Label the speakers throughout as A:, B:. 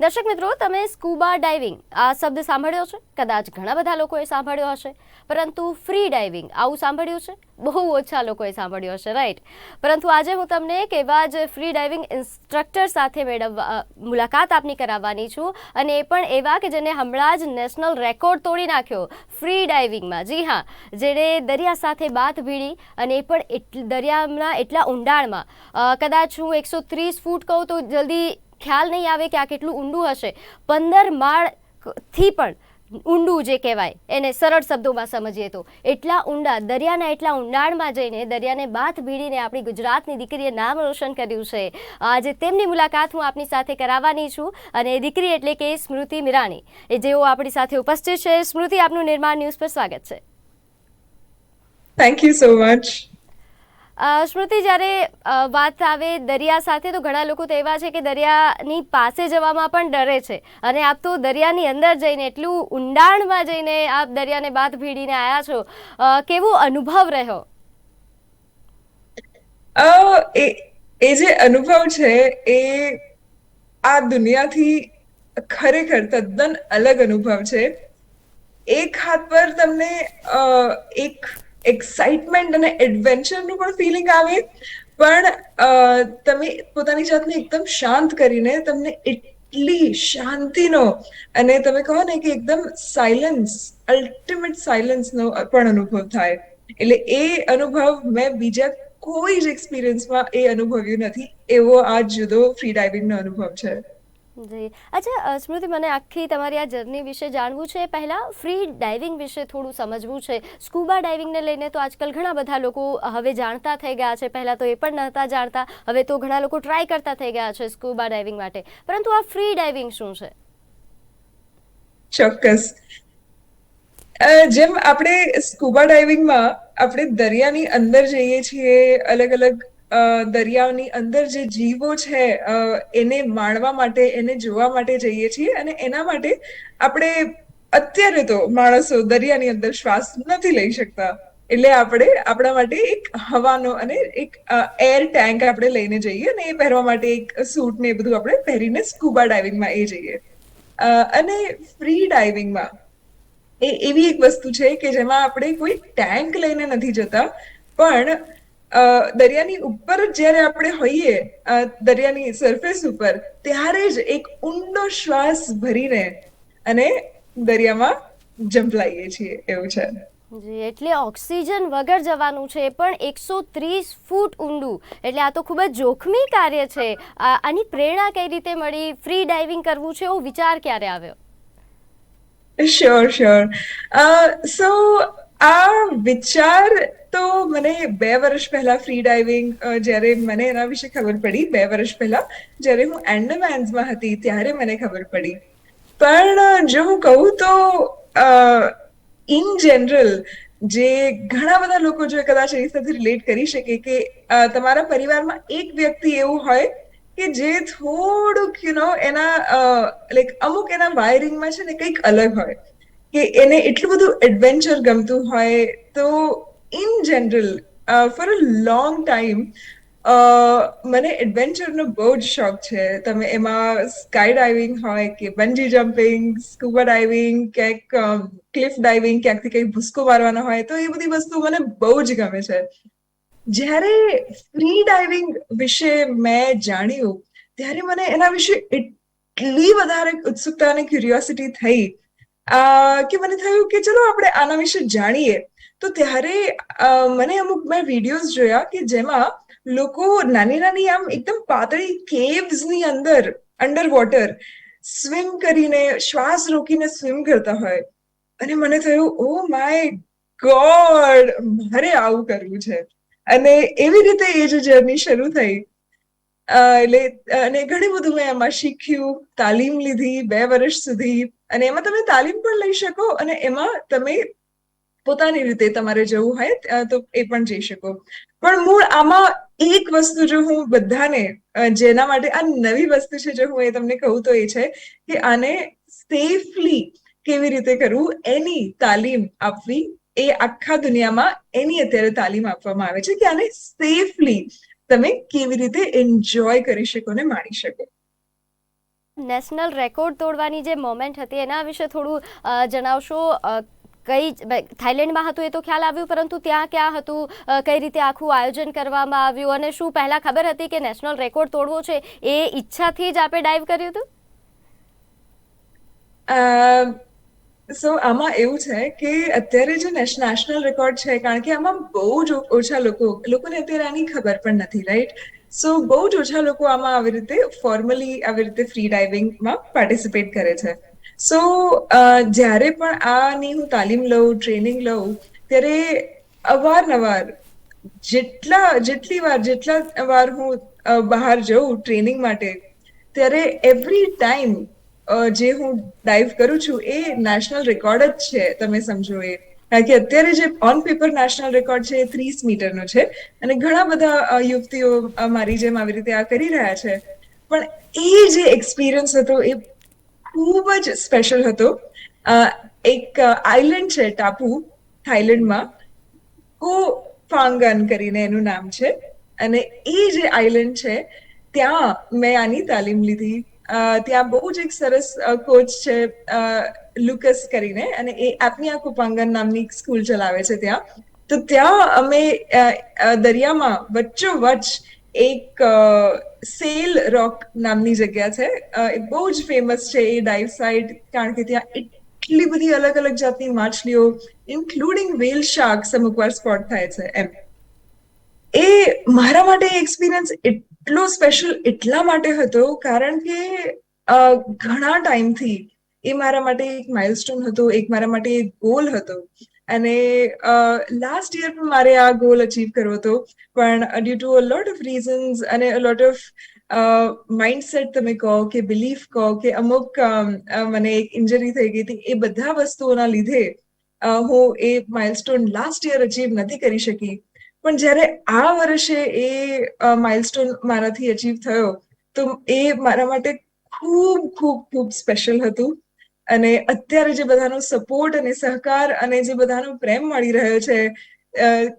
A: દર્શક મિત્રો, તમે સ્કૂબા ડાઇવિંગ, આ શબ્દ સાંભળ્યો છે? કદાચ ઘણા બધા લોકોએ સાંભળ્યો હશે. પરંતુ ફ્રી ડાઇવિંગ, આવું સાંભળ્યું છે? બહુ ઓછા લોકોએ સાંભળ્યું હશે રાઈટ પરંતુ આજે હું તમને એક એવા જ ફ્રી ડાઇવિંગ ઇન્સ્ટ્રક્ટર સાથે મેળવવા, મુલાકાત આપની કરાવવાની છું. અને એ પણ એવા કે જેને હમણાં જ નેશનલ રેકોર્ડ તોડી નાખ્યો, ફ્રી ડાઇવિંગમાં. જી હા, જેણે દરિયા સાથે બાથ ભીડી અને એ પણ દરિયાના એટલા ઊંડાણમાં. કદાચ હું એકસો ત્રીસ ફૂટ કહું તો જલ્દી ખ્યાલ નહીં આવે કે આ કેટલું ઊંડું હશે. પંદર માળથી પણ ઊંડું જે કહેવાય, એને સરળ શબ્દોમાં સમજીએ તો. એટલા ઊંડા, દરિયાના એટલા ઊંડાણમાં જઈને, દરિયાને બાથ ભીડીને આપણી ગુજરાતની દીકરીએ નામ રોશન કર્યું છે. આજે તેમની મુલાકાત હું આપની સાથે કરાવવાની છું અને દીકરી એટલે કે સ્મૃતિ મિરાણી એ જેઓ આપણી સાથે ઉપસ્થિત છે. સ્મૃતિ, આપનું નિર્માણ ન્યૂઝ પર સ્વાગત છે.
B: Thank you so much
A: Smriti, જ્યારે વાત આવે દરિયા સાથે, તો ઘણા લોકો તો એવા છે કે દરિયાની પાસે જવામાં પણ ડરે છે. અને આપ તો દરિયાની અંદર જઈને એટલું ઊંડાણમાં જઈને આપ દરિયાને બાદ ભીડીને આવ્યા છો. કેવો અનુભવ રહ્યો?
B: એ જે અનુભવ છે, એ આ દુનિયાથી ખરેખર તદ્દન અલગ અનુભવ છે. એક હાથ પર તમને એક એક્સાઇટમેન્ટ અને એડવેન્ચરનું પણ ફિલિંગ આવે. પણ તમે પોતાની જાતને એકદમ શાંત કરીને તમને એટલી શાંતિનો અને તમે કહો ને કે એકદમ સાયલન્સ અલ્ટિમેટ સાયલન્સનો પણ અનુભવ થાય. એટલે એ અનુભવ મેં બીજા કોઈ જ એક્સપિરિયન્સમાં એ અનુભવ્યું નથી. એવો આ જુદો ફ્રી ડાઇવિંગનો અનુભવ છે.
A: જી. અચ્છા સ્મૃતિ, મને આખી તમારી આ જર્ની વિશે જાણવું છે. પહેલાં ફ્રી ડાઇવિંગ વિશે થોડું સમજવું છે. સ્કૂબા ડાઇવિંગને લઈને તો આજકાલ ઘણા બધા લોકો હવે જાણતા થઈ ગયા છે. પહેલાં તો એ પણ નહોતા જાણતા. હવે તો ઘણા લોકો ટ્રાય કરતા થઈ ગયા છે સ્કૂબા ડાઇવિંગ માટે. પરંતુ આ ફ્રી ડાઇવિંગ શું છે?
B: ચોક્કસ. જેમ આપણે સ્કૂબા ડાઇવિંગમાં આપણે દરિયાની અંદર જઈએ છીએ અલગ અલગ દરિયાની અંદર જે જીવો છે એને માણવા માટે, એને જોવા માટે જઈએ છીએ અને એના માટે આપણે અત્યારે તો માણસો દરિયાની અંદર શ્વાસ નથી લઈ શકતા. એટલે આપણે આપણા માટે એક હવાનો અને એક એર ટેન્ક આપણે લઈને જઈએ અને એ પહેરવા માટે એક સૂટ ને એ બધું આપણે પહેરીને સ્કૂબા ડાઇવિંગમાં એ જઈએ. અને ફ્રી ડાઇવિંગમાં એ એવી એક વસ્તુ છે કે જેમાં આપણે કોઈ ટેન્ક લઈને નથી જતા, પણ દરિયાની ઉપર જ્યારે આપણે હોઈએ દરિયાની સરફેસ ઉપર ત્યારે જ એક ઊંડો શ્વાસ ભરીને અને દરિયામાં જંપલાઈએ છીએ એવું છે.
A: જી એટલે ઓક્સિજન વગર જવાનું છે પણ એકસો ત્રીસ ફૂટ ઊંડું એટલે આ તો ખૂબ જ જોખમી કાર્ય છે. આની પ્રેરણા કઈ રીતે મળી? ફ્રી ડાઇવિંગ કરવું છે એવો વિચાર ક્યારે આવ્યો?
B: શ્યોર શ્યોર સો આ વિચાર તો મને બે વર્ષ પહેલા ફ્રી ડાઇવિંગ જ્યારે મને એના વિશે ખબર પડી, બે વર્ષ પહેલા, જ્યારે હું એન્ડમાન્સમાં હતી, ત્યારે મને ખબર પડી. પણ જો હું કહું તો ઇન જનરલ જે ઘણા બધા લોકો જો કદાચ એની સાથે રિલેટ કરી શકે કે તમારા પરિવારમાં એક વ્યક્તિ એવું હોય કે જે થોડુંક યુ નો એના લાઈક અમુક એના વાયરિંગમાં છે ને કંઈક અલગ હોય. કે એને એટલું બધું એડવેન્ચર ગમતું હોય તો in general for a long time મને એડવેન્ચરનો બહુ જ શોખ છે. તમે એમાં સ્કાય ડાઇવિંગ હોય કે બંજી જમ્પિંગ સ્કૂબા ડાઇવિંગ ક્યાંક ક્લિફ ડાઇવિંગ ક્યાંકથી કંઈક ભૂસકો મારવાનો હોય તો એ બધી વસ્તુ મને બહુ જ ગમે છે. જ્યારે ફ્રી ડાઇવિંગ વિશે મેં જાણ્યું, ત્યારે મને એના વિશે એટલી વધારે ઉત્સુકતા અને ક્યુરિયોસિટી થઈ કે મને થયું કે ચલો આપણે આના વિશે જાણીએ. તો ત્યારે મને અમુક મેં વિડીયોઝ જોયા કે જેમાં લોકો નાની નાની આમ એકદમ પાતળી કેવ્સની અંદર અંડર વોટર સ્વિમ કરીને, શ્વાસ રોકીને સ્વિમ કરતા હોય. અને મને થયું ઓ માય ગોડ મારે આવું કરવું છે. અને એવી રીતે એ જે જર્ની શરૂ થઈ. એટલે, અને ઘણું બધું મેં એમાં શીખ્યું, તાલીમ લીધી બે વર્ષ સુધી. અને એમાં તમે તાલીમ પણ લઈ શકો અને એમાં તમે પોતાની રીતે તમારે જવું હોય તો એ પણ જઈ શકો. પણ મૂળ આમાં એક વસ્તુ જો હું બધાને જેના માટે આ નવી વસ્તુ છે જો હું એ તમને કહું તો એ છે કે આને સેફલી કેવી રીતે કરવું, એની તાલીમ આપવી, એ આખા દુનિયામાં એની અત્યારે તાલીમ આપવામાં આવે છે કે આને સેફલી તમે કેવી રીતે એન્જોય કરી શકો ને માણી શકો.
A: નેશનલ રેકોર્ડ તોડવાની જે મોમેન્ટ હતી, એના વિશે થોડું જણાવશો? કઈ થાઇલેન્ડમાં હતું એ તો ખ્યાલ આવ્યું, પરંતુ ત્યાં ક્યાં હતું? કઈ રીતે આખું આયોજન કરવામાં આવ્યું? અને શું પહેલા ખબર હતી કે નેશનલ રેકોર્ડ તોડવો છે એ ઈચ્છાથી જ આપણે ડાઈવ કર્યું હતું?
B: સો આમાં એવું છે કે અત્યારે જે નેશનલ રેકોર્ડ છે, કારણ કે આમાં બહુ જ ઓછા લોકો, લોકોને અત્યારે આની ખબર પણ નથી, રાઈટ? સો બહુ જ ઓછા લોકો આમાં આવી રીતે ફોર્મલી આવી રીતે ફ્રી ડાઇવિંગમાં પાર્ટિસિપેટ કરે છે. સો જ્યારે પણ આની હું તાલીમ લઉં ટ્રેનિંગ લઉં, ત્યારે અવારનવાર જેટલા, જેટલી વાર, જેટલા વાર હું બહાર જઉં ટ્રેનિંગ માટે, ત્યારે એવરી ટાઈમ જે હું ડાઈવ કરું છું એ નેશનલ રેકોર્ડ જ છે, તમે સમજો એ. કારણ કે અત્યારે જે ઓન પેપર નેશનલ રેકોર્ડ છે એ ત્રીસ મીટરનો છે. અને ઘણા બધા યુવતીઓ મારી જેમ આવી રીતે આ કરી રહ્યા છે. પણ એ જે એક્સપિરિયન્સ હતો એ ખૂબ જ સ્પેશિયલ હતો. એક આઇલેન્ડ છે ટાપુ થાઈલેન્ડમાં. કો ફાંગન કરીને એનું નામ છે. અને એ જે આઇલેન્ડ છે, ત્યાં મેં આની તાલીમ લીધી. ત્યાં બહુ જ એક સરસ કોચ છે લુકસ કરીને અને એ આપનિયા કુપાંગન નામની એક સ્કૂલ ચલાવે છે ત્યાં. તો ત્યાં અમે દરિયામાં વચ્ચો વચ્ચોવચ્ચ એક સેલ રોક નામની જગ્યા છે. એ બહુ જ ફેમસ છે એ ડાઈવ સાઇટ કારણ કે ત્યાં એટલી બધી અલગ અલગ જાતની માછલીઓ ઇન્ક્લુડિંગ વેલ શાર્ક્સ અમુક વાર સ્પોટ થાય છે એમ. એ મારા માટે એક્સપિરિયન્સ એટલો સ્પેશિયલ એટલા માટે હતો કારણ કે ઘણા ટાઈમથી એ મારા માટે એક માઇલસ્ટોન હતો, એક મારા માટે એક ગોલ હતો. અને લાસ્ટ યર પણ મારે આ ગોલ અચીવ કરવો હતો. પણ due to a lot of reasons અને અ લોટ ઓફ માઇન્ડસેટ તમે કહો કે બિલીફ કહો કે અમુક મને એક ઇન્જરી થઈ ગઈ હતી, એ બધા વસ્તુઓના લીધે હું એ માઇલસ્ટોન લાસ્ટ યર અચીવ નથી કરી શકી. પણ જ્યારે આ વર્ષે એ માઇલસ્ટોન મારાથી અચીવ થયો, તો એ મારા માટે ખૂબ ખૂબ ખૂબ સ્પેશિયલ હતું. અને અત્યારે જે બધાનો સપોર્ટ અને સહકાર અને જે બધાનો પ્રેમ મળી રહ્યો છે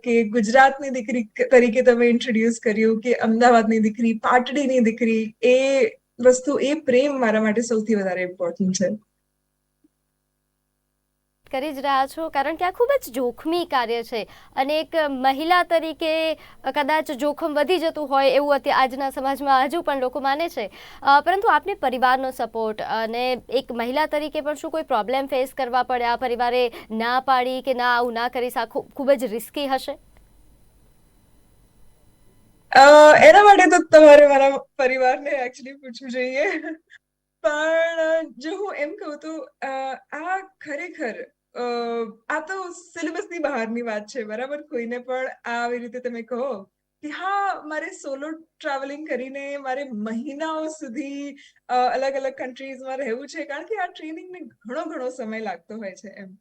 B: કે ગુજરાતની દીકરી તરીકે તમે ઇન્ટ્રોડ્યુસ કર્યું કે અમદાવાદની દીકરી, પાટડીની દીકરી, એ વસ્તુ, એ પ્રેમ મારા માટે સૌથી વધારે ઇમ્પોર્ટન્ટ છે.
A: કરી જ રહ્યા છો, કારણ કે આ ખૂબ જ જોખમી કાર્ય છે. અને એક મહિલા તરીકે કદાચ જોખમ વધી જતું હોય એવું અત્યારે આજના સમાજમાં હજુ પણ લોકો માને છે. પરંતુ આપને પરિવારનો સપોર્ટ અને એક મહિલા તરીકે પણ શું કોઈ પ્રોબ્લેમ ફેસ કરવા પડ્યા પરિવારે ના પાડી કે ના આવું ના કરીશ, આ ખૂબ જ રિસ્કી હશે?
B: એના માટે તો તમારે મારા પરિવારને એકચ્યુઅલી પૂછવું જોઈએ. પણ જો હું એમ કહું તો આ ખરેખર આ તો સિલેબસની બહારની વાત છે બરાબર? કોઈને પણ આવી રીતે તમે કહો કે હા મારે સોલો ટ્રાવેલિંગ કરીને મારે મહિનાઓ સુધી અલગ અલગ કન્ટ્રીઝમાં રહેવું છે કારણ કે આ ટ્રેનિંગને ઘણો ઘણો સમય લાગતો હોય છે એમ.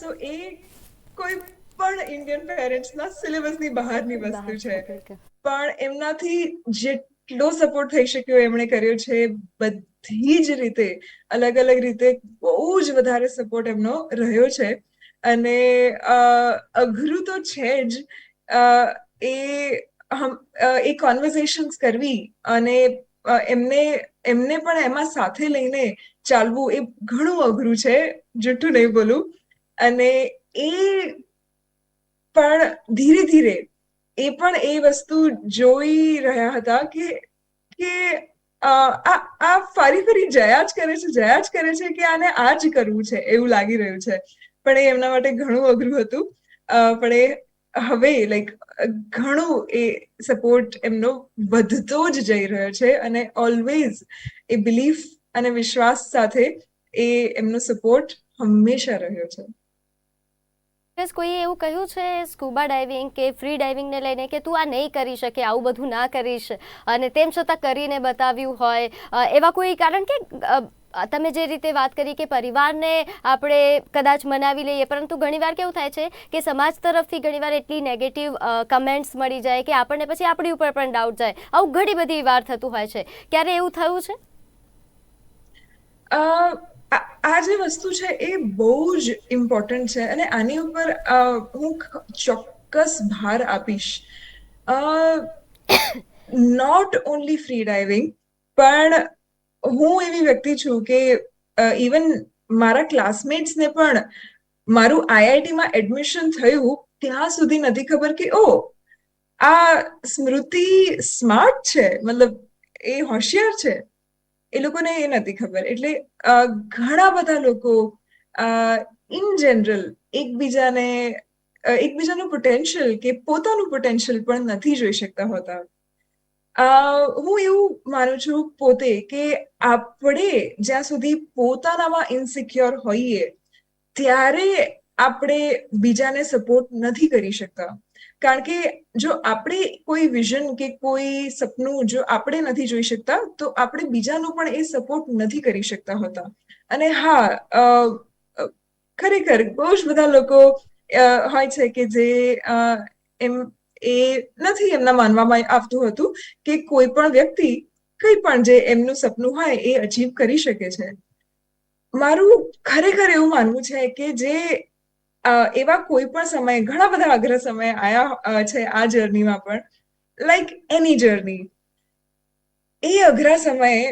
B: સો એ કોઈ પણ ઇન્ડિયન પેરેન્ટ્સના સિલેબસની બહારની વસ્તુ છે. પણ એમનાથી જેટલો સપોર્ટ થઈ શક્યો એમણે કર્યો છે બધી જ રીતે અલગ અલગ રીતે બહુ જ વધારે સપોર્ટ એમનો રહ્યો છે. અને અઘરું તો છે જ એ એ કોન્વર્ઝેશન્સ કરવી અને એમને એમને પણ એમાં સાથે લઈને ચાલવું એ ઘણું અઘરું છે જૂઠું નહીં બોલું. અને એ પણ ધીરે ધીરે એ પણ એ વસ્તુ જોઈ રહ્યા હતા કે કે આ ફરી ફરી જયા જ કરે છે જયા જ કરે છે કે આને આ જ કરવું છે, એવું લાગી રહ્યું છે. પણ એ એમના માટે ઘણું અઘરું હતું. પણ એ હવે લાઈક ઘણું એ સપોર્ટ એમનો વધતો જ જઈ રહ્યો છે અને ઓલવેઝ એ બિલીફ અને વિશ્વાસ સાથે એ એમનો સપોર્ટ હંમેશા રહ્યો છે.
A: બસ કોઈએ એવું કહ્યું છે સ્કૂબા ડાઇવિંગ કે ફ્રી ડાઇવિંગને લઈને કે તું આ નહીં કરી શકે, આવું બધું ના કરીશ. અને તેમ છતાં કરીને બતાવ્યું હોય. એવા કોઈ કારણ કે તમે જે રીતે વાત કરી કે પરિવારને આપણે કદાચ મનાવી લઈએ, પરંતુ ઘણીવાર કેવું થાય છે કે સમાજ તરફથી ઘણીવાર એટલી નેગેટિવ કમેન્ટ્સ મળી જાય કે આપણને પછી આપણી ઉપર પણ ડાઉટ જાય. આવું ઘણી બધી વાર થતું હોય છે. ક્યારે એવું થયું છે?
B: આ જે વસ્તુ છે એ બહુ જ ઇમ્પોર્ટન્ટ છે અને આની ઉપર હું ચોક્કસ ભાર આપીશ. નોટ ઓનલી ફ્રી ડાઇવિંગ પણ હું એવી વ્યક્તિ છું કે ઇવન મારા ક્લાસમેટ્સને પણ મારું આઈઆઈટીમાં એડમિશન થયું, ત્યાં સુધી નથી ખબર કે, ઓ, આ સ્મૃતિ સ્માર્ટ છે, મતલબ એ હોશિયાર છે. એ લોકોને એ નથી ખબર. એટલે ઘણા બધા લોકો ઇન જનરલ એકબીજાને એકબીજાનું પોટેન્શિયલ કે પોતાનું પોટેન્શિયલ પણ નથી જોઈ શકતા હોતા. હું એવું માનું છું પોતે કે આપણે જ્યાં સુધી પોતાનામાં ઇન્સિક્યોર હોઈએ, ત્યારે આપણે બીજાને સપોર્ટ નથી કરી શકતા. કારણ કે જો આપણે કોઈ વિઝન કે કોઈ સપનું જો આપણે નથી જોઈ શકતા, તો આપણે બીજાનું પણ એ સપોર્ટ નથી કરી શકતા હોતા. અને હા ખરેખર બહુ જ બધા લોકો હોય છે કે જે એમ, એ નથી એમના માનવામાં આવતું હતું કે કોઈ પણ વ્યક્તિ કંઈ પણ જે એમનું સપનું હોય એ અચીવ કરી શકે છે. મારું ખરેખર એવું માનવું છે કે જે એવા કોઈ પણ સમયે, ઘણા બધા અઘરા સમય આયા છે આ જર્નીમાં પણ. લાઈક એની જર્ની એ અઘરા સમયે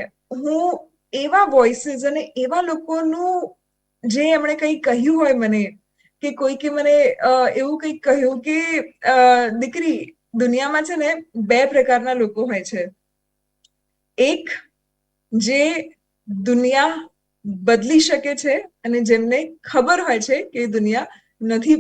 B: હું એવા વોઇસીસ અને એવા લોકોનું જે એમણે કંઈ કહ્યું હોય મને, કે કોઈકે મને એવું કંઈક કહ્યું કે દીકરી, દુનિયામાં છે ને બે પ્રકારના લોકો હોય છે. એક જે દુનિયા બદલી શકે છે અને જેમને ખબર હોય છે કે દુનિયા નથી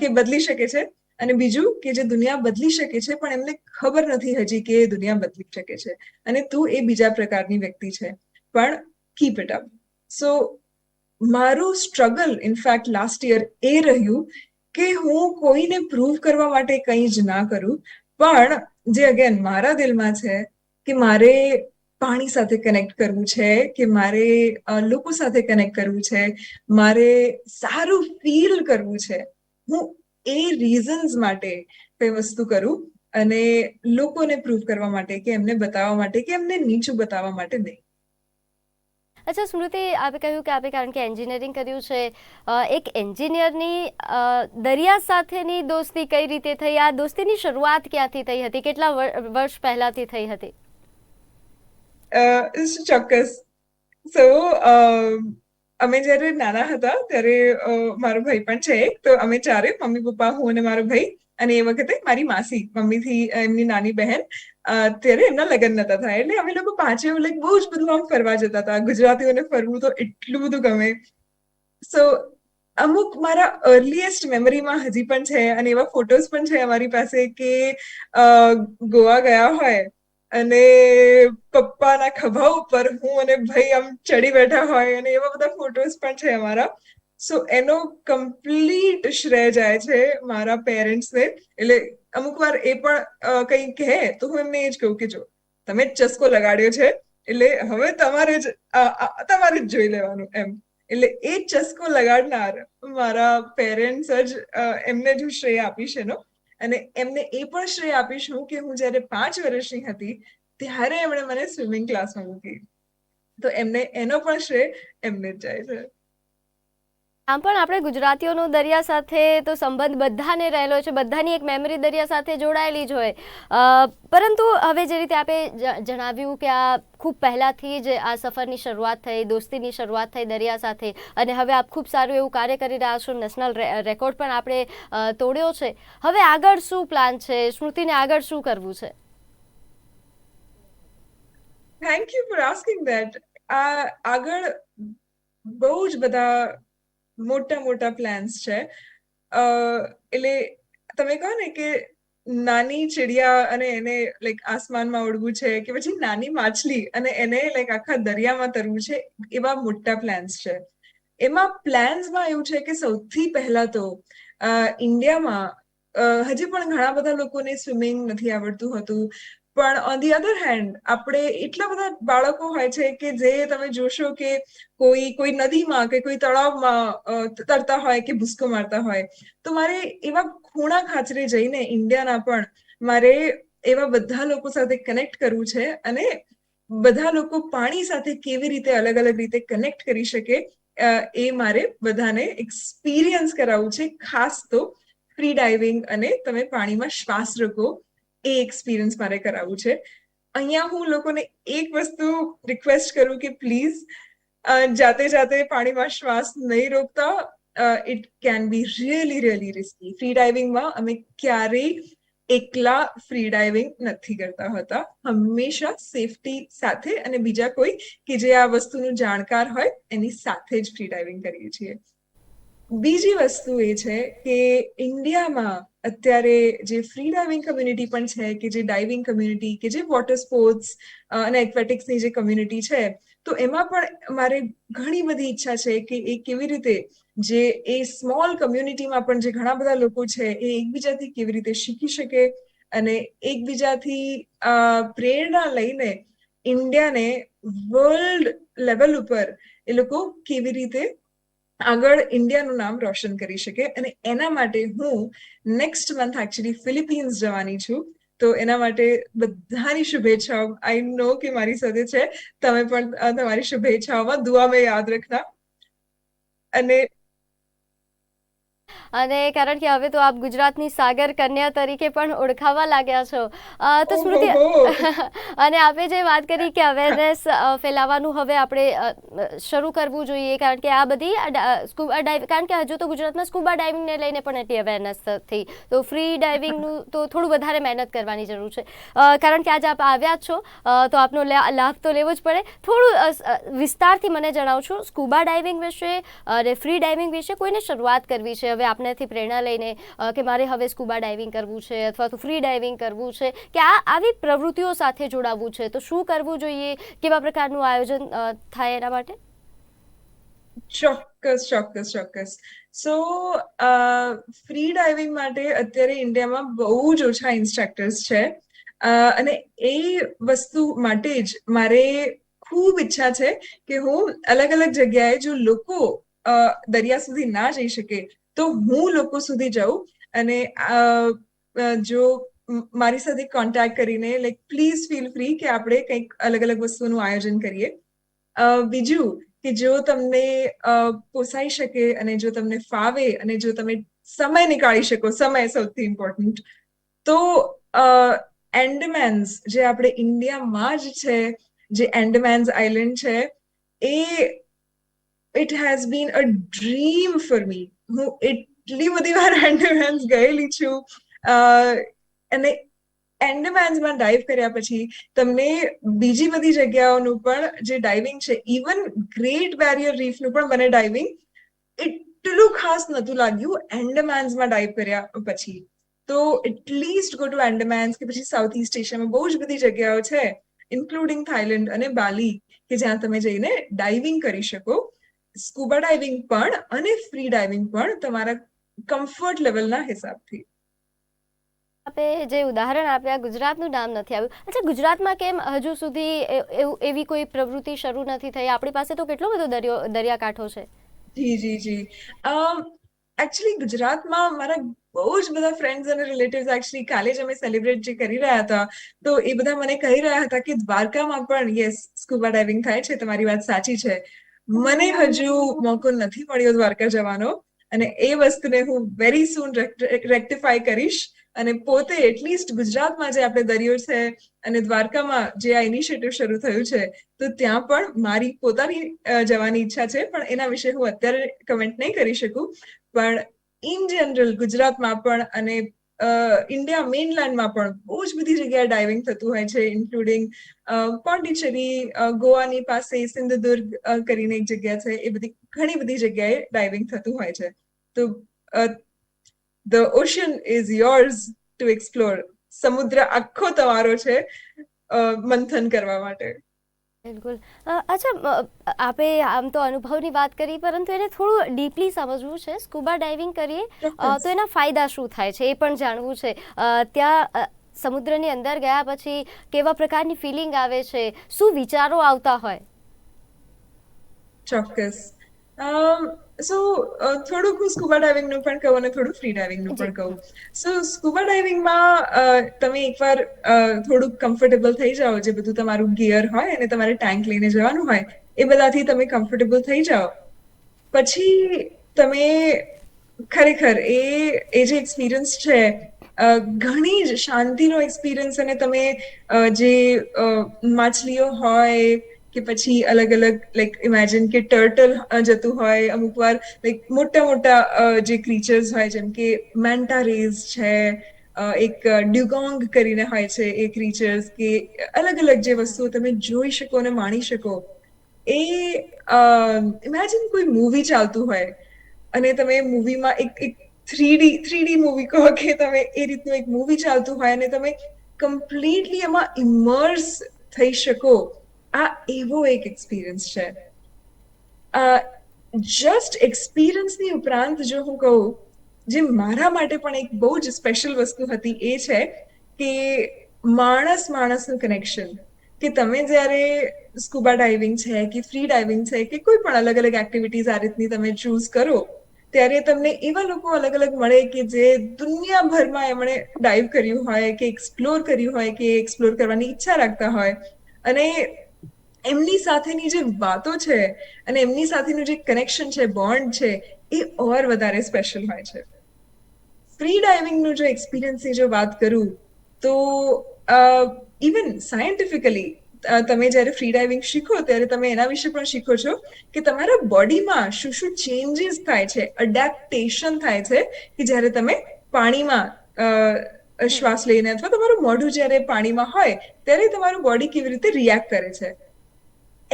B: કે બદલી શકે છે. અને બીજું કે જે દુનિયા બદલી શકે છે પણ એમને ખબર નથી હજી કે એ દુનિયા બદલી શકે છે. અને તું એ બીજા પ્રકારની વ્યક્તિ છે. પણ કીપ ઇટ અપ સો મારું struggle in fact last year એ રહ્યું કે હું કોઈને પ્રૂવ કરવા માટે કંઈ જ ના કરું. પણ, જે અગેન મારા દિલમાં છે કે મારે પાણી સાથે કનેક્ટ કરવું છે કે મારે લોકો સાથે કનેક્ટ કરવું છે, મારે સારું ફીલ કરવું છે, હું એ રીઝન્સ માટે કઈ વસ્તુ કરું અને લોકોને પ્રૂવ કરવા માટે કે એમને બતાવવા માટે કે એમને નીચું બતાવવા માટે નહીં.
A: અચ્છા, સ્મૃતિ, આપે કહ્યું કે આપે કારણ કે એન્જિનિયરિંગ કર્યું છે. એક એન્જિનિયરની દરિયા સાથેની દોસ્તી કઈ રીતે થઈ? આ દોસ્તીની શરૂઆત ક્યાંથી થઈ હતી? કેટલા વર- વર્ષ પહેલાથી થઈ હતી?
B: ચોક્કસ? સો અમે જ્યારે નાના હતા, ત્યારે મારો ભાઈ પણ છે એક. તો અમે ચારે, મમ્મી, પપ્પા, હું અને મારો ભાઈ, અને એ વખતે મારી માસી, મમ્મીથી એમની નાની બહેન ત્યારે એમના લગ્ન નતા થયા. એટલે અમે લોકો પાંચે લાઈક બહુ જ બધું આમ ફરવા જતા હતા. ગુજરાતીઓને ફરવું તો એટલું બધું ગમે. સો અમુક મારા અર્લીએસ્ટ મેમરીમાં હજી પણ છે, અને એવા ફોટોઝ પણ છે અમારી પાસે કે ગોવા ગયા હોય અને પપ્પાના ખભા ઉપર હું અને ભાઈ આમ ચડી બેઠા હોય અને એવા બધા ફોટોઝ પણ છે અમારા. સો એનો કમ્પ્લીટ શ્રેય જાય છે મારા પેરેન્ટ્સને એટલે અમુક વાર એ પણ કંઈ કહે તો હું એમને એ જ કહું કે જો, તમે ચસ્કો લગાડ્યો છે, એટલે હવે તમારે જ તમારે જ જોઈ લેવાનું એમ. એટલે એ ચસ્કો લગાડનાર મારા પેરેન્ટ્સ જ એમને જ શ્રેય આપીશ એનો. અને એમને એ પણ શ્રેય આપીશું કે હું જ્યારે પાંચ વર્ષની હતી ત્યારે એમણે મને સ્વિમિંગ ક્લાસમાં મૂકી. તો એમને એનો પણ શ્રેય એમને જાય છે.
A: આમ પણ આપણે ગુજરાતીઓનો દરિયા સાથે તો સંબંધ બધાને રહેલો છે, બધાની એક મેમરી દરિયા સાથે જોડાયેલી જ હોય. પરંતુ હવે જે રીતે આપે જણાવ્યું કે આ ખૂબ પહેલાંથી જ આ સફરની શરૂઆત થઈ, દોસ્તીની શરૂઆત થઈ દરિયા સાથે, અને હવે આપ ખૂબ સારું એવું કાર્ય કરી રહ્યા છો, નેશનલ રેકોર્ડ પણ આપણે તોડ્યો છે. હવે આગળ શું પ્લાન છે? સ્મૃતિને આગળ શું કરવું છે?
B: Thank you for asking that આગળ બહુ જ બધા મોટા મોટા પ્લાન્સ છે. એટલે તમે કહો ને કે નાની ચિડિયા અને એને લાઈક આસમાનમાં ઉડવું છે કે પછી નાની માછલી અને એને લાઈક આખા દરિયામાં તરવું છે, એવા મોટા પ્લાન્સ છે. એમાં પ્લાન્સમાં એવું છે કે સૌથી પહેલા તો ઇન્ડિયામાં હજી પણ ઘણા બધા લોકોને સ્વિમિંગ નથી આવડતું હતું. પણ ઓન ધી અધર હેન્ડ આપણે એટલા બધા બાળકો હોય છે કે જે તમે જોશો કે કોઈ કોઈ નદીમાં કે કોઈ તળાવમાં તરતા હોય કે ભૂસકો મારતા હોય. તો મારે એવા ખૂણા ખાચરે જઈને ઇન્ડિયાના પણ મારે એવા બધા લોકો સાથે કનેક્ટ કરવું છે અને બધા લોકો પાણી સાથે કેવી રીતે અલગ અલગ રીતે કનેક્ટ કરી શકે એ મારે બધાને એક્સપિરિયન્સ કરાવવું છે, ખાસ તો ફ્રી ડાઇવિંગ અને તમે પાણીમાં શ્વાસ રોકો. એ એક્સપિરિયન્સ મારે કરાવવું છે. અહીંયા હું લોકોને એક વસ્તુ રિક્વેસ્ટ કરું કે પ્લીઝ જાતે જાતે પાણીમાં શ્વાસ નહીં રોકતા. It can be really really risky free ડાઇવિંગમાં અમે ક્યારેય એકલા ફ્રી ડાઇવિંગ નથી કરતા હતા. હંમેશા સેફટી સાથે અને બીજા કોઈ કે જે આ વસ્તુનું જાણકાર હોય એની સાથે જ ફ્રી ડાઇવિંગ કરીએ છીએ. બીજી વસ્તુ એ છે કે ઇન્ડિયામાં અત્યારે જે ફ્રી ડાઇવિંગ કમ્યુનિટી પણ છે, કે જે ડાઇવિંગ કમ્યુનિટી કે જે વોટર સ્પોર્ટ્સ અને એક્વેટિક્સની જે કમ્યુનિટી છે, તો એમાં પણ મારે ઘણી બધી ઈચ્છા છે કે એ કેવી રીતે જે એ સ્મોલ કમ્યુનિટીમાં પણ જે ઘણા બધા લોકો છે, એ એકબીજાથી કેવી રીતે શીખી શકે અને એકબીજાથી પ્રેરણા લઈને ઇન્ડિયાને વર્લ્ડ લેવલ ઉપર એ લોકો કેવી રીતે આગળ ઇન્ડિયાનું નામ રોશન કરી શકે અને એના માટે હું નેક્સ્ટ મંથ એકચ્યુઅલી ફિલિપીન્સ જવાની છું. તો એના માટે બધાની શુભેચ્છાઓ. આઈ નો કે મારી સાથે છે. તમે પણ તમારી શુભેચ્છાઓમાં દુઆ મેં યાદ રાખના. અને
A: અને કારણ કે હવે તો આપ ગુજરાતની સાગર કન્યા તરીકે પણ ઓળખાવા લાગ્યા છો. તો સ્મૃતિ અને આપે જે વાત કરી કે અવેરનેસ ફેલાવવાનું હવે આપણે શરૂ કરવું જોઈએ. કારણ કે આ બધી સ્કૂબા ડાઇવ કારણ કે હજુ તો ગુજરાતમાં સ્કૂબા ડાઇવિંગને લઈને પણ એટલી અવેરનેસ થઈ. તો ફ્રી ડાઇવિંગનું તો થોડું વધારે મહેનત કરવાની જરૂર છે. કારણ કે આજે આપ આવ્યા જ છો તો આપનો લા- લાભ તો લેવો જ પડે. થોડું વિસ્તારથી મને જણાવશો સ્કૂબા ડાઇવિંગ વિશે અને ફ્રી ડાઇવિંગ વિશે કોઈને શરૂઆત કરવી છે? હવે આપનેથી પ્રેરણા લઈને કે મારે હવે સ્કૂબા ડાઇવિંગ કરવું છે અથવા તો ફ્રી ડાઇવિંગ કરવું છે, કે આ આવી પ્રવૃત્તિઓ સાથે જોડાવવું છે, તો શું કરવું જોઈએ? કેવા પ્રકારનું આયોજન થાય એના માટે?
B: ચોક્કસ ચોક્કસ ચોક્કસ. સો ફ્રી ડાઇવિંગ માટે અત્યારે ઇન્ડિયામાં બહુ જ ઓછા ઇન્સ્ટ્રક્ટર્સ છે. અને એ વસ્તુ માટે જ મારે ખૂબ ઈચ્છા છે કે હું અલગ અલગ જગ્યાએ જો લોકો દરિયા સુધી ના જઈ શકે તો હું લોકો સુધી જાઉં અને જો મારી સાથે કોન્ટેક્ટ કરીને લાઈક પ્લીઝ ફીલ ફ્રી કે આપણે કંઈક અલગ અલગ વસ્તુનું આયોજન કરીએ. બીજું કે જો તમને પોસાઈ શકે અને જો તમને ફાવે અને જો તમે સમય નીકાળી શકો, સમય સૌથી ઇમ્પોર્ટન્ટ તો એન્ડમેન્સ જે આપણે ઇન્ડિયામાં જ છે, જે એન્ડમેન્સ આઇલેન્ડ છે, એ it has been a dream for me હું એટલી બધી વાર એન્ડમેન્સ ગયેલી છું. અને એન્ડમેન્સમાં ડાઇવ કર્યા પછી તમને બીજી બધી જગ્યાઓનું પણ જે ડાઇવિંગ છે ઇવન ગ્રેટ બેરિયર રીફનું પણ મને ડાઇવિંગ એટલું ખાસ નહોતું લાગ્યું એન્ડમેન્સમાં ડાઇવ કર્યા પછી. તો એટલીસ્ટ ગો ટુ એન્ડમાન્સ કે પછી સાઉથ ઇસ્ટ એશિયામાં બહુ જ બધી જગ્યાઓ છે ઇન્ક્લુડિંગ થાઇલેન્ડ અને બાલી કે જ્યાં તમે જઈને ડાઇવિંગ કરી શકો. સ્કૂબા ડાઇવિંગ પણ અને ફ્રી ડાઇવિંગ પણ તમારા કમ્ફર્ટ લેવલના હિસાબથી.
A: આપે જે ઉદાહરણ આપ્યા ગુજરાતનું નામ નથી આવ્યું. અચ્છા ગુજરાતમાં કેમ હજુ સુધી એવું એવી કોઈ પ્રવૃત્તિ શરૂ નથી થઈ? આપણી પાસે તો કેટલો બધો દરિયો દરિયાકાંઠો છે.
B: જી જી જી. એકચ્યુઅલી ગુજરાતમાં મારા બહુ જ બધા ફ્રેન્ડ્સ અને રિલેટિવ્સ એકચ્યુઅલી કાલે જ અમે સેલિબ્રેટ જે કરી રહ્યા હતા તો એ બધા મને કહી રહ્યા હતા કે દ્વારકામાં પણ યસ સ્કૂબા ડાઇવિંગ થાય છે તમારી વાત સાચી છે. મને હજુ મોકો નથી મળ્યો દ્વારકા જવાનો અને એ વસ્તુને હું વેરી સૂન રેક્ટિફાય કરીશ અને પોતે એટલીસ્ટ ગુજરાતમાં જે આપણે દરિયો છે અને દ્વારકામાં જે આ ઇનિશિયેટિવ શરૂ થયું છે, તો ત્યાં પણ મારી પોતાની જવાની ઈચ્છા છે, પણ એના વિશે હું અત્યારે કમેન્ટ નહીં કરી શકું. પણ ઇન જનરલ ગુજરાતમાં પણ અને ઇન્ડિયા મેઇનલેન્ડમાં પણ બહુ જ બધી જગ્યાએ ડાઇવિંગ થતું હોય છે ઇન્ક્લુડિંગ પોન્ડિચેરી ગોવાની પાસે સિંધુદુર્ગ કરીને એક જગ્યા છે, એ બધી ઘણી બધી જગ્યાએ ડાઇવિંગ થતું હોય છે. તો the ocean is yours to explore સમુદ્ર આખો તમારો છે મંથન કરવા માટે.
A: બિલકુલ. અચ્છા આપે આમ તો અનુભવની વાત કરી પરંતુ એને થોડું ડીપલી સમજવું છે. સ્કૂબા ડાઇવિંગ કરીએ તો એના ફાયદા શું થાય છે એ પણ જાણવું છે. ત્યાં સમુદ્રની અંદર ગયા પછી કેવા પ્રકારની ફિલિંગ આવે છે? શું વિચારો આવતા હોય?
B: ચોક્કસ. સો થોડુંક હું સ્કુબા ડાઇવિંગનું પણ કહું અને થોડું ફ્રી ડાઇવિંગનું પણ કહું. સો સ્કુબા ડાઇવિંગમાં તમે એકવાર થોડુંક કમ્ફર્ટેબલ થઈ જાઓ જે બધું તમારું ગિયર હોય અને તમારે ટેન્ક લઈને જવાનું હોય એ બધાથી તમે કમ્ફર્ટેબલ થઈ જાઓ. પછી તમે ખરેખર એ એ જે એક્સપિરિયન્સ છે ઘણી જ શાંતિનો એક્સપિરિયન્સ અને તમે જે માછલીઓ હોય કે પછી અલગ અલગ લાઈક ઇમેજિન કે ટર્ટલ જતું હોય, અમુક વાર લાઈક મોટા મોટા જે ક્રીચર્સ હોય, જેમ કે મેન્ટા રેઝ છે એક ડ્યુગોંગ કરીને હોય છે એ ક્રીચર્સ કે અલગ અલગ જે વસ્તુઓ તમે જોઈ શકો અને માણી શકો, એ ઇમેજિન કોઈ મૂવી ચાલતું હોય અને તમે મૂવીમાં એક એક થ્રીડી થ્રીડી મૂવી કહો કે તમે એ રીતનું એક મૂવી ચાલતું હોય અને તમે કમ્પ્લીટલી એમાં ઇમર્સ થઈ શકો. આ એવો એક એક્સપિરિયન્સ છે જસ્ટ એક્સપિરિયન્સની ઉપરાંત જો હું કહું જે મારા માટે પણ એક બહુ જ સ્પેશિયલ વસ્તુ હતી એ છે કે માણસ માણસનું કનેક્શન કે તમે જ્યારે સ્કુબા ડાઇવિંગ છે કે ફ્રી ડાઇવિંગ છે કે કોઈ પણ અલગ અલગ એક્ટિવિટીઝ આ રીતની તમે ચૂઝ કરો ત્યારે તમને એવા લોકો અલગ અલગ મળે કે જે દુનિયાભરમાં એમણે ડાઇવ કર્યું હોય કે એક્સપ્લોર કર્યું હોય કે એક્સપ્લોર કરવાની ઈચ્છા રાખતા હોય અને એમની સાથેની જે વાતો છે અને એમની સાથેનું જે કનેક્શન છે બોન્ડ છે, એ ઓર વધારે સ્પેશિયલ હોય છે. ફ્રી ડાઇવિંગનું જો એક્સપિરિયન્સની જો વાત કરું, તો ઇવન સાયન્ટિફિકલી તમે જ્યારે ફ્રી ડાઇવિંગ શીખો, ત્યારે તમે એના વિશે પણ શીખો છો કે તમારા બોડીમાં શું શું ચેન્જીસ થાય છે અડેપ્ટેશન થાય છે, કે જ્યારે તમે પાણીમાં શ્વાસ લઈને અથવા તમારું મોઢું જ્યારે પાણીમાં હોય, ત્યારે તમારું બોડી કેવી રીતે રિએક્ટ કરે છે.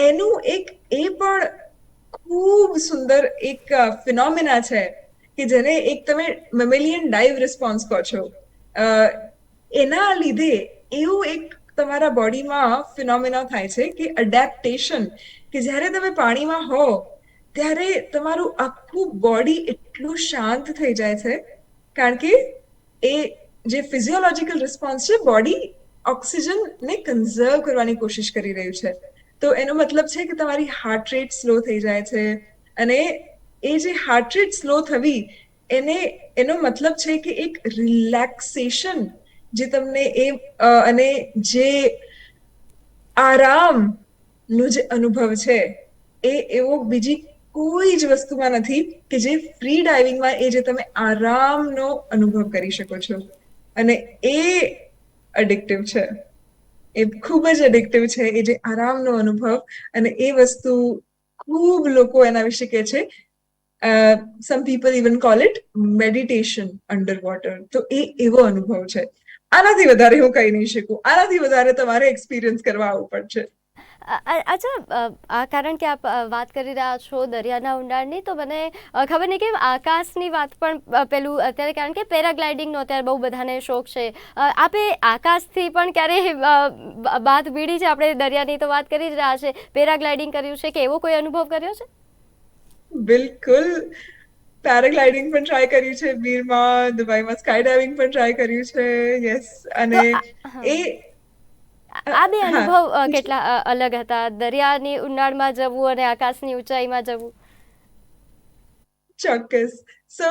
B: એનું એક, એ પણ ખૂબ સુંદર એક ફિનોમિના છે કે જેને એક તમે મેમેલિયન ડાઇવ રિસ્પોન્સ કહો છો. એના લીધે એવું એક તમારા બોડીમાં ફિનોમિના થાય છે કે અડેપ્ટેશન, કે જ્યારે તમે પાણીમાં હો, ત્યારે તમારું આખું બોડી એટલું શાંત થઈ જાય છે. કારણ કે એ જે ફિઝિયોલોજીકલ રિસ્પોન્સ છે, બોડી ઓક્સિજનને કન્ઝર્વ કરવાની કોશિશ કરી રહ્યું છે. તો એનો મતલબ છે કે તમારી હાર્ટ રેટ સ્લો થઈ જાય છે અને એ જે હાર્ટ રેટ સ્લો થવી, એને, એનો મતલબ છે કે એક રિલેક્સેશન જે તમને એ અને જે આરામનો જે અનુભવ છે, એ એવો બીજી કોઈ જ વસ્તુમાં નથી કે જે ફ્રી ડાઇવિંગમાં એ જે તમે આરામનો અનુભવ કરી શકો છો. અને એ અડિક્ટિવ છે. એ ખૂબ જ એડિક્ટિવ છે, એ જે આરામનો અનુભવ અને એ વસ્તુ ખૂબ લોકો એના વિશે કહે છે some people even call it meditation under water તો એ એવો અનુભવ છે. આનાથી વધારે હું કહી નહીં શકું. આનાથી વધારે તમારે એક્સપિરિયન્સ કરવા આવવું પડશે.
A: અચ્છા આ કારણ કે આપ વાત કરી રહ્યા છો દરિયાના ઊંડાણની તો મને ખબર નહીં કેમ આકાશની વાત પણ પેલું અત્યારે કારણ કે પેરાગ્લાઇડિંગનો અત્યારે બહુ બધાને શોખ છે. આપે આકાશથી પણ ક્યારે વાત ભીડી છે? આપણે દરિયાની તો વાત કરી જ રહ્યા છે. પેરાગ્લાઇડિંગ કર્યું છે કે એવો કોઈ અનુભવ કર્યો છે?
B: બિલકુલ. પેરાગ્લાઇડિંગ પણ ટ્રાય કર્યું છે. બીરમાં દુબઈમાં સ્કાય ડાઇવિંગ પણ ટ્રાય કર્યું છે. યસ અને. એ
A: આ બે અનુભવ કેટલા અલગ હતા? દરિયાની ઉનાળમાં જવું અને આકાશની ઊંચાઈમાં જવું?
B: ચોક્કસ. સો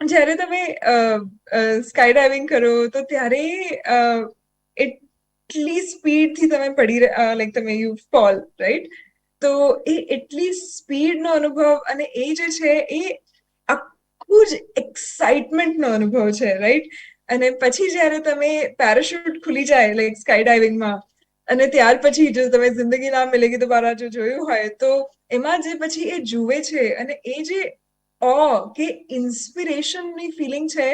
B: જ્યારે તમે સ્કાય ડાઇવિંગ કરો તો ત્યારે એટલી સ્પીડથી તમે પડી લાઈક તમે યુ ફોલ રાઈટ તો એ એટલી સ્પીડનો અનુભવ અને એ જે છે એ આખું જ એક્સાઇટમેન્ટનો અનુભવ છે રાઈટ અને પછી જ્યારે તમે પેરાશૂટ ખુલી જાય લાઈક સ્કાય ડાઇવિંગમાં અને ત્યાર પછી જો તમે જિંદગી ના મિલેગી દોબારા જો જોયું હોય, તો એમાં જે પછી એ જુએ છે અને એ જે ઓ કે ઇન્સ્પિરેશનની ફિલિંગ છે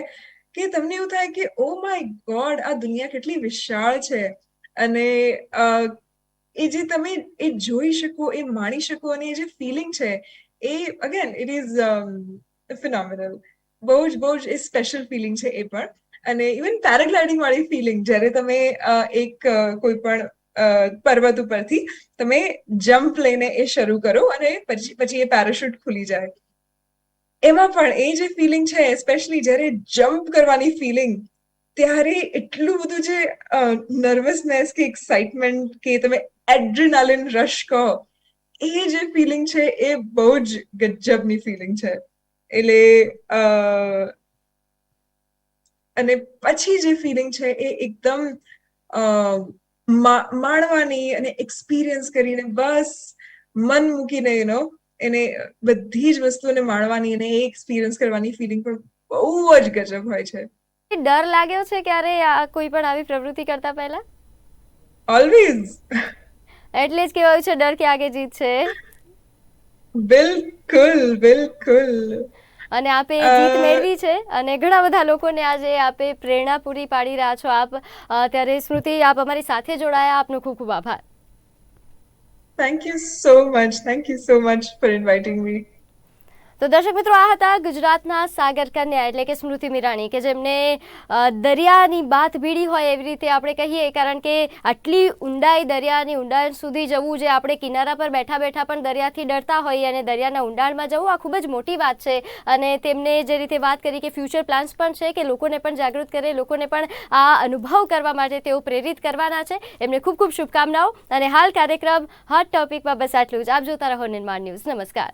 B: કે તમને એવું થાય કે ઓ માય ગોડ આ દુનિયા કેટલી વિશાળ છે. અને એ જે તમે એ જોઈ શકો, એ માણી શકો અને એ જે ફિલિંગ છે, એ અગેન ઇટ ઇઝ ફિનોમિનલ બહુ જ બહુ જ એ સ્પેશિયલ ફિલિંગ છે એ પણ. અને ઇવન પેરાગ્લાઇડિંગ વાળી ફિલિંગ જ્યારે તમે એક કોઈ પણ પર્વત ઉપરથી તમે જમ્પ લઈને એ શરૂ કરો અને પછી પછી એ પેરાશૂટ ખુલી જાય. એમાં પણ એ જે ફિલિંગ છે સ્પેશિયલી જ્યારે જમ્પ કરવાની ફિલિંગ ત્યારે એટલું બધું જે નર્વસનેસ કે એક્સાઇટમેન્ટ કે તમે એડ્રિનાલિન રશ કહો, એ જે ફિલિંગ છે, એ બહુ જ ગજબની ફિલિંગ છે. એટલે અને પછી જે ફિલિંગ છે એ એકદમ માણવાની અને એક્સપિરિયન્સ કરીને બસ મન મૂકીને યુ નો એને બધી જ વસ્તુઓને માણવાની અને એ એક્સપિરિયન્સ કરવાની ફિલિંગ પણ બહુ જ ગજબ હોય છે.
A: ડર લાગ્યો છે ક્યારે આ કોઈ પણ આવી પ્રવૃત્તિ કરતા પહેલા?
B: ઓલવેઝ
A: એટલે જ કહેવાયું છે ડર કે આગે જીત છે
B: બિલકુલ બિલકુલ.
A: અને આપે જીત મેળવી છે અને ઘણા બધા લોકોને આજે આપે પ્રેરણા પૂરી પાડી રહ્યા છો આપ. ત્યારે સ્મૃતિ આપ અમારી સાથે જોડાયા. આપનો ખૂબ ખૂબ આભાર.
B: Thank you so much thank you so much for inviting me
A: તો દર્શક મિત્રો, આ હતા ગુજરાતના સાગર કન્યા એટલે કે સ્મૃતિ મીરાણી, કે જેમને દરિયાની બાથ ભીડી હોય એવી રીતે આપણે કહીએ, કારણ કે આટલી ઊંડાઈ દરિયાની ઊંડાણ સુધી જવું જે આપણે કિનારા પર બેઠા બેઠા પણ દરિયાથી ડરતા હોઈએ અને દરિયાના ઊંડાણમાં જવું, આ ખૂબ જ મોટી વાત છે. અને તેમને જે રીતે વાત કરી કે ફ્યુચર પ્લાન્સ પણ છે, કે લોકોને પણ જાગૃત કરે, લોકોને પણ આ અનુભવ કરવા માટે તેઓ પ્રેરિત કરવાના છે. એમને ખૂબ ખૂબ શુભકામનાઓ અને હાલ કાર્યક્રમ હોટ ટોપિકમાં બસ આટલું જ. આપ જોતા રહો નિર્માણ ન્યૂઝ. નમસ્કાર.